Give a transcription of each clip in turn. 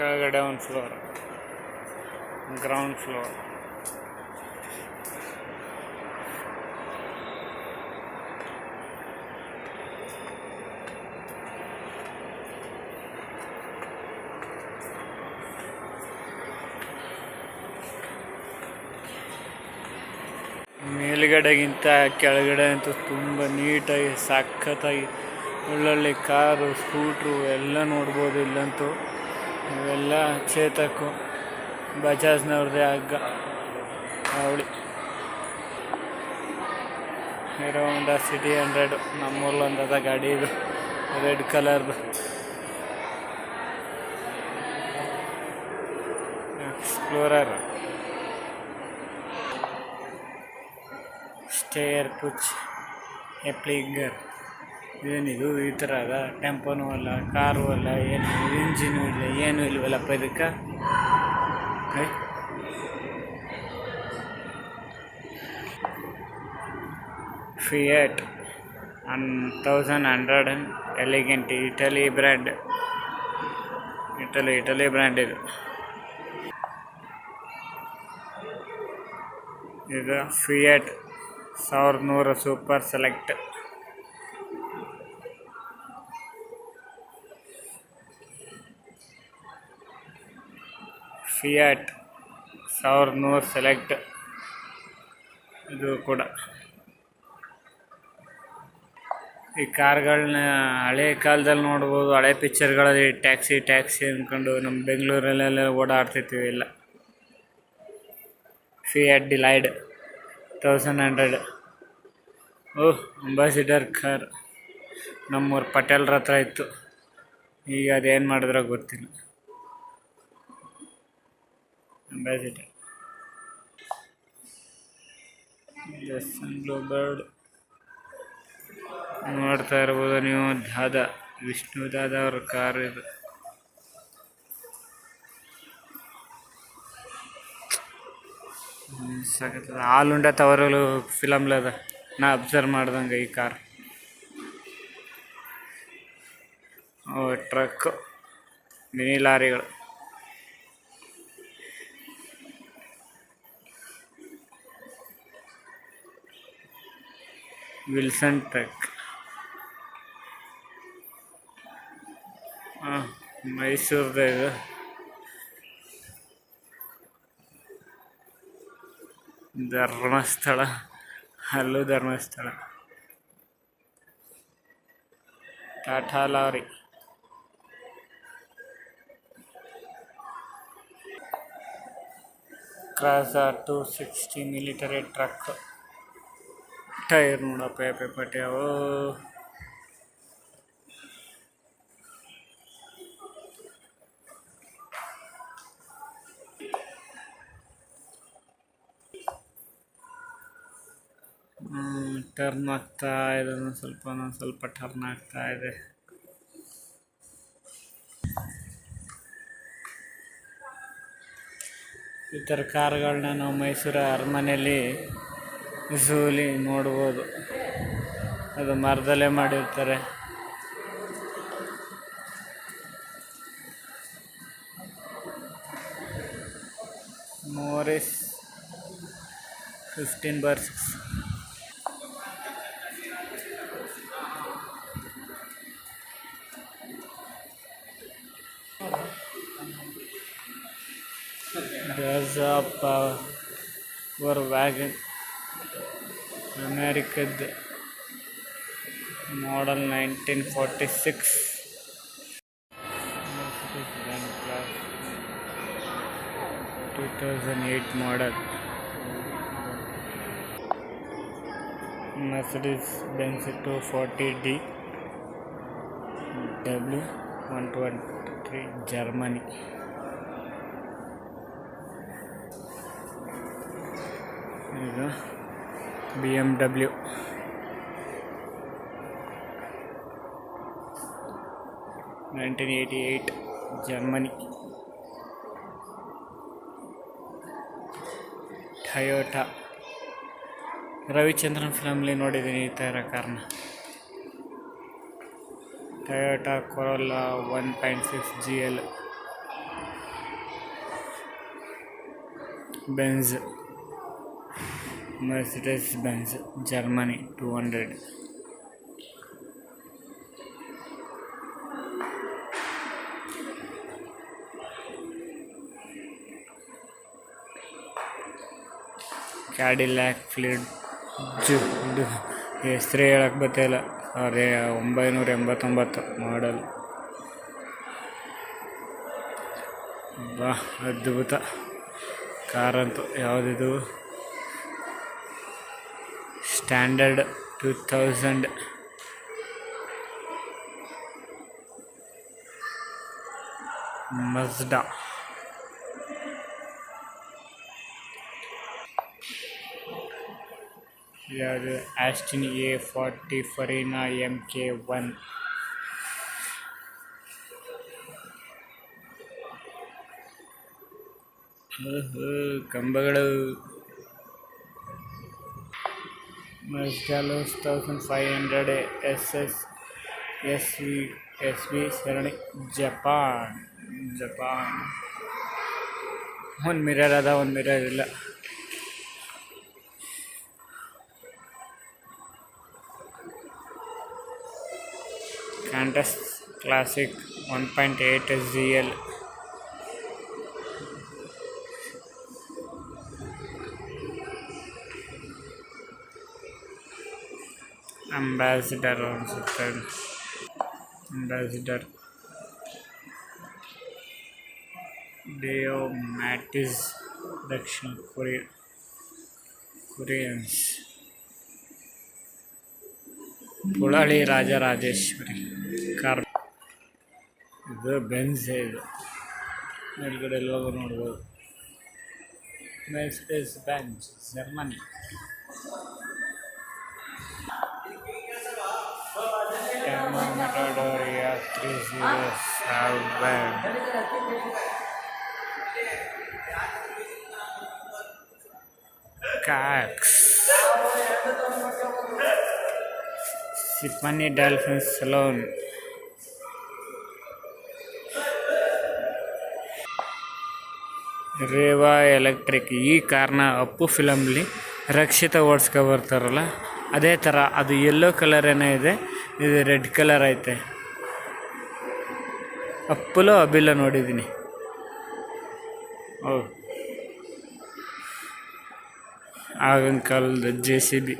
ಕೆಳಗಡೆ ಒಂದು floor ground floor ಮೇಲ್ಗಡೆಗಿಂತ ಕೆಳಗಡೆ ಅಂತೂ ತುಂಬ ನೀಟಾಗಿ, ಸಖತ್ತಾಗಿ, ಒಳ್ಳೊಳ್ಳೆ ಕಾರು, ಸ್ಕೂಟ್ರು ಎಲ್ಲ ನೋಡ್ಬೋದು ಇಲ್ಲಂತೂ. ಇವೆಲ್ಲ ಚೇತಕ್ಕು ಬಜಾಜ್ನವ್ರದ್ದೇ ಹಗ್ಗ. ಅವಳಿ. ಹೀರೋ ಹೋಂಡಾ ಸಿಟಿ ಹಂಡ್ರೆಡ್ ನಮ್ಮೂರ್ಲೊಂದು ಅದ ಗಾಡಿ ಇದು. ರೆಡ್ ಕಲರ್ದು ಎಕ್ಸ್ಪ್ಲೋರರ್ ಸ್ಟೇರ್ ಪುಚ್ ಎಪ್ಲಿಗರ್ ಏನಿದು? ಈ ಥರ ಅದ. ಟೆಂಪೋನು ಅಲ್ಲ, ಕಾರು ಅಲ್ಲ, ಏನು ಇಂಜಿನು ಇಲ್ಲ, ಏನೂ ಇಲ್ವಲ್ಲಪ್ಪ ಇದಕ್ಕೆ? ಫಿಯಟ್ ಅನ್ thousand hundred elegant Italy brand Italy Italy brand ಇದು. ಇದು ಫಿಯಟ್ ಸಾವಿರದ ನೂರು ಸೂಪರ್ ಸೆಲೆಕ್ಟ್ ಫಿಯಾಟ್ ಸಾವಿರದ ನೂರು ಸೆಲೆಕ್ಟ್. ಇದು ಕೂಡ. ಈ ಕಾರ್ಗಳನ್ನ ಹಳೆ ಕಾಲದಲ್ಲಿ ನೋಡ್ಬೋದು, ಹಳೆ ಪಿಕ್ಚರ್ಗಳಲ್ಲಿ ಟ್ಯಾಕ್ಸಿ ಟ್ಯಾಕ್ಸಿ ಅಂದ್ಕೊಂಡು ನಮ್ಮ ಬೆಂಗಳೂರಲ್ಲೆಲ್ಲ ಓಡಾಡ್ತಿರ್ತೀವಿ ಇಲ್ಲ Fiat delight thousand hundred. Oh, Ambassador car. ನಮ್ಮೂರು ಪಟೇಲ್ರ ಹತ್ರ ಇತ್ತು. ಈಗ ಅದೇನು ಮಾಡಿದ್ರೋ ಗೊತ್ತಿಲ್ಲ. ಅಂಬಾಸಿಡರ್ ಬರ್ಡ್ ನೋಡ್ತಾ ಇರ್ಬೋದು ನೀವು. ದಾದಾ, ವಿಷ್ಣು ದಾದ ಅವ್ರ ಕಾರ್ ಇದು. ಸಾಕತ್ತದ ಹಾಲುಂಡ ತವರಲು ಫಿಲಮ್ಲದ ನಾ ಅಬ್ಸರ್ವ್ ಮಾಡ್ದಂಗೆ ಈ ಕಾರ್ ಟ್ರಕ್ ಮಿನಿ ಲಾರಿಗಳು. ವಿಲ್ಸನ್ ಟ್ರಕ್ ಹಾಂ ಮೈಸೂರ್ದು ಇದು ಧರ್ಮಸ್ಥಳ ಅಲ್ಲೂ Dharmasthala Tata lorry Kraz two sixty military truck Tyre ನೋಡಪ್ಪ ಯಪ್ಪೆ ಪಟ್ಯಾವು ಟರ್ನ್ ಆಗ್ತಾ ಇದೆ ಸ್ವಲ್ಪ ಸ್ವಲ್ಪ ಟರ್ನ್ ಆಗ್ತಾ ಇದೆ. ಈ ಥರ ಕಾರ್ಗಳನ್ನ ನಾವು ಮೈಸೂರು ಅರಮನೆಯಲ್ಲಿ ಝೂಲಿ ನೋಡ್ಬೋದು. ಅದು ಮರದಲ್ಲೇ ಮಾಡಿರ್ತಾರೆ. Morris fifteen bar six. There's a wagon. ಅಮೇರಿಕದ್ದು model nineteen forty six two thousand eight model Mercedes Benz 240D W 123 Germany. ಇದು B M W nineteen eighty eight Germany. Toyota. Ravichandran ಫಿಲಮ್ಲಿ ನೋಡಿದ್ದೀನಿ ಈ ಥರ ಕಾರಣ. Toyota Corolla one point six G L Benz Mercedes Benz Germany two hundred Cadillac fleetwood ಇದು ಹೆಸ್ರೇ ಹೇಳಕ್ಕೆ ಬರ್ತಾಯಿಲ್ಲ ಅದೇ, ಒಂಬೈನೂರ ಎಂಬತ್ತೊಂಬತ್ತು ಮಾಡಲ್ ಬಾ, ಅದ್ಭುತ. ಕಾರಂತೂ ಯಾವುದಿದು? ಸ್ಟ್ಯಾಂಡರ್ಡ್ ಟೂ ತೌಸಂಡ್ ಮಸ್ಡಾ ಯಾವುದು Austin A forty Farina M K one ಕಂಬಗಳು ಮಸ್ಡಾಲೋಸ್ thousand five hundred S S S V S V ಸರಣಿ ಜಪಾನ್ ಜಪಾನ್ ಒಂದು ಮಿರರ್ ಅದ ಒಂದು ಮಿರರ್ ಇಲ್ಲ canthus classic one point eight S G L Ambassador ಅನಿಸುತ್ತೆ Ambassador Daewoo Matiz ದಕ್ಷಿಣ Korea Koreans ಪುಳಳಿ Rajarajeshwari car ಇದು ಬೆನ್ಸೆ ಇದು ಮೇಲ್ಗಡೆ ಲೋಗೋ ನೋಡ್ಬೋದು. Mercedes Benz Germany Metadoriya 307 Cax. Sipani Reva electric ಈ ಕಾರ್ನ ಅಪ್ಪು ಫಿಲಮ್ಲಿ ರಕ್ಷಿತ ಓಡಿಸ್ಕೊ ಬರ್ತಾರಲ್ಲ, ಅದೇ ಥರ ಅದು ಯೆಲ್ಲೋ ಕಲರ್ ಏನೋ ಇದೆ ಇದು ರೆಡ್ ಕಲರ್ ಐತೆ. ಅಪ್ಪುಲೋ ಅಬಿಲ್ಲ ನೋಡಿದ್ದೀನಿ. ಓ. ಆಗಿನ ಕಾಲದ J C B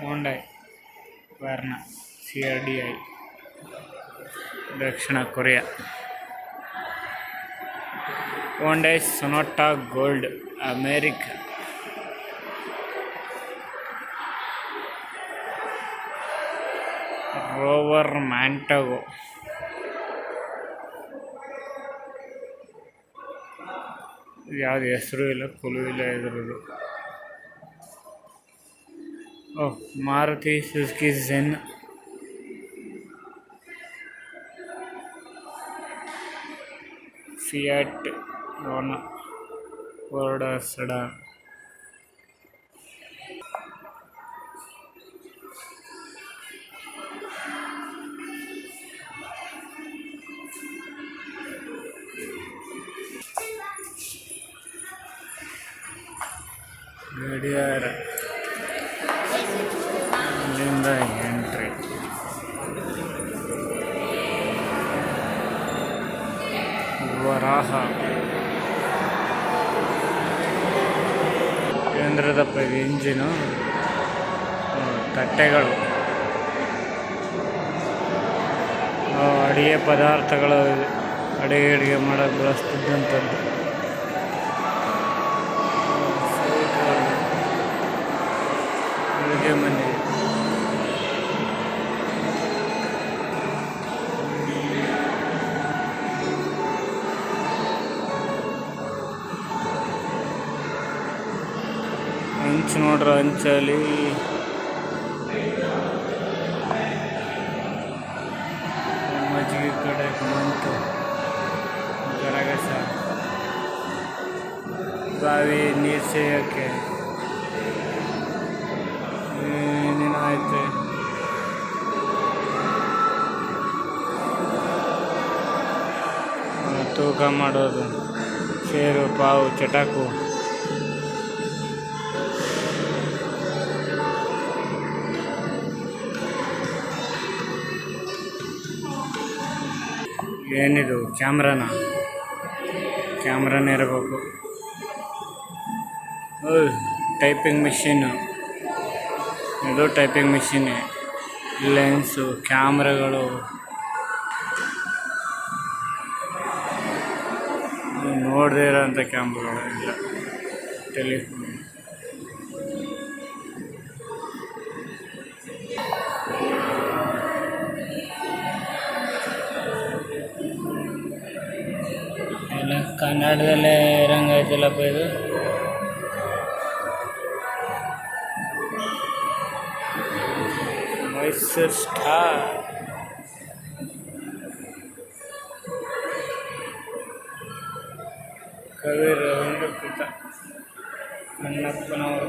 Hyundai Verna C R D I Dakshina Korea. Hyundai Sonata gold America Rover Montego ಯಾವ್ದು ಹೆಸರು ಇಲ್ಲ ಕುಲು ಇಲ್ಲ ಇದ್ರದ್ದು oh Maruti Suzuki Zen fiat ರೋನ Ford ಸಡಾನ್ ಗಡಿಯಾರ ಇಲ್ಲಿಂದ ಎಂಟ್ರಿ ವರಾಹ ಕೇಂದ್ರದಪ್ಪ ಇದು ಇಂಜಿನು ತಟ್ಟೆಗಳು. ಅಡಿಗೆ ಪದಾರ್ಥಗಳು ಅಡಿಗೆ ಅಡುಗೆ ಮಾಡೋಕ್ಕೆ ಬಳಸ್ತಿದ್ದಂಥದ್ದು. ಅಡುಗೆ ಮನೆ. ಚಿತ್ರಾಂಜಲಿ ಮಜ್ಜಿಗೆ ಕಡೆ ಬಂತು ಗರಗಸ ಬಾವಿ ನೀರು ಸೇಯೋಕ್ಕೆ ಏನೇನಾಯ್ತು? ತೂಕ ಮಾಡೋದು. ಸೇರು ಪಾವು ಚಟಾಕು. ಏನಿದು? ಕ್ಯಾಮ್ರಾನ? ಕ್ಯಾಮ್ರಾನೇ ಇರಬೇಕು. ಟೈಪಿಂಗ್ ಮಿಷಿನು ಇದು ಟೈಪಿಂಗ್ ಮಿಷಿನ್ನೇ ಲೆನ್ಸು ಕ್ಯಾಮ್ರಾಗಳು. ನೋಡದೇ ಇರೋಂಥ ಕ್ಯಾಮ್ರಾಗಳು ಇಲ್ಲ. ಟೆಲಿಫೋನ್ ಎಲ್ಲ ಕನ್ನಡದಲ್ಲೇ ಇರಂಗೈತಿಲ್ಲಪ್ಪ ಇದು ಮೈಸೂರು ಸ್ಟಾರ್ ಕವಿ ರವೀಂದ್ರ ಕೃತ ಕಣ್ಣಪ್ಪನವರು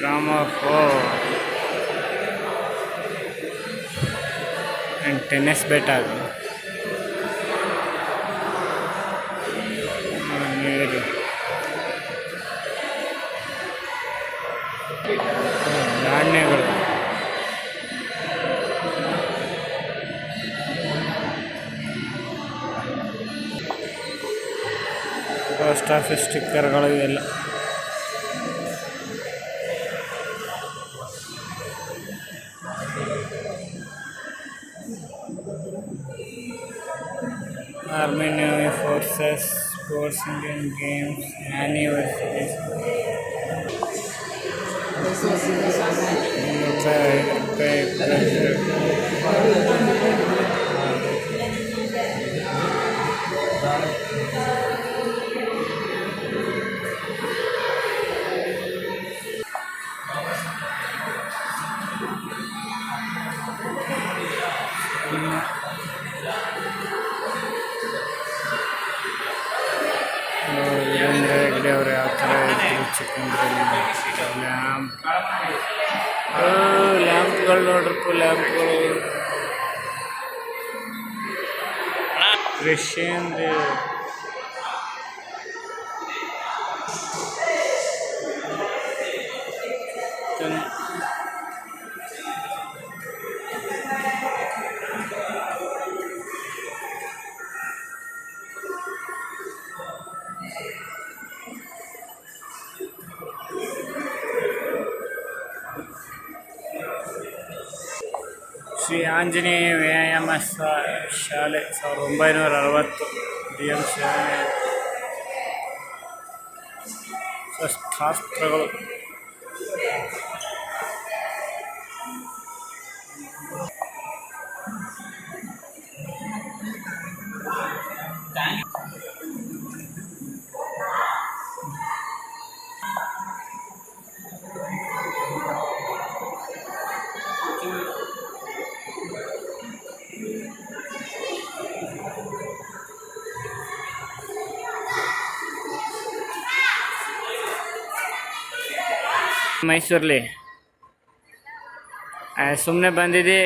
ಫೋನ್ಗಳು ಗ್ರಾಮ ಫೋನ್ ಆ್ಯಂಡ್ ಟೆನ್ನಿಸ್ ಬೆಟ್ ಅದು ನೀರು ನಾಣ್ಯಗಳು ಪೋಸ್ಟ್ ಆಫೀಸ್ ಸ್ಟಿಕ್ಕರ್ಗಳು ಇವೆಲ್ಲ Army Navy Forces, Sports Indian Games, Anniversaries. By, crescendo. Shri Anjaneya ವ್ಯಾಯಾಮ ಶಾಲೆ ಸಾವಿರದ ಒಂಬೈನೂರ ಅರವತ್ತು ಡಿ ಎಂ ಶಾಲೆ ಶಸ್ತ್ರಾಸ್ತ್ರಗಳು ಮೈಸೂರಲ್ಲಿ. ಸುಮ್ಮನೆ ಬಂದಿದ್ದೆ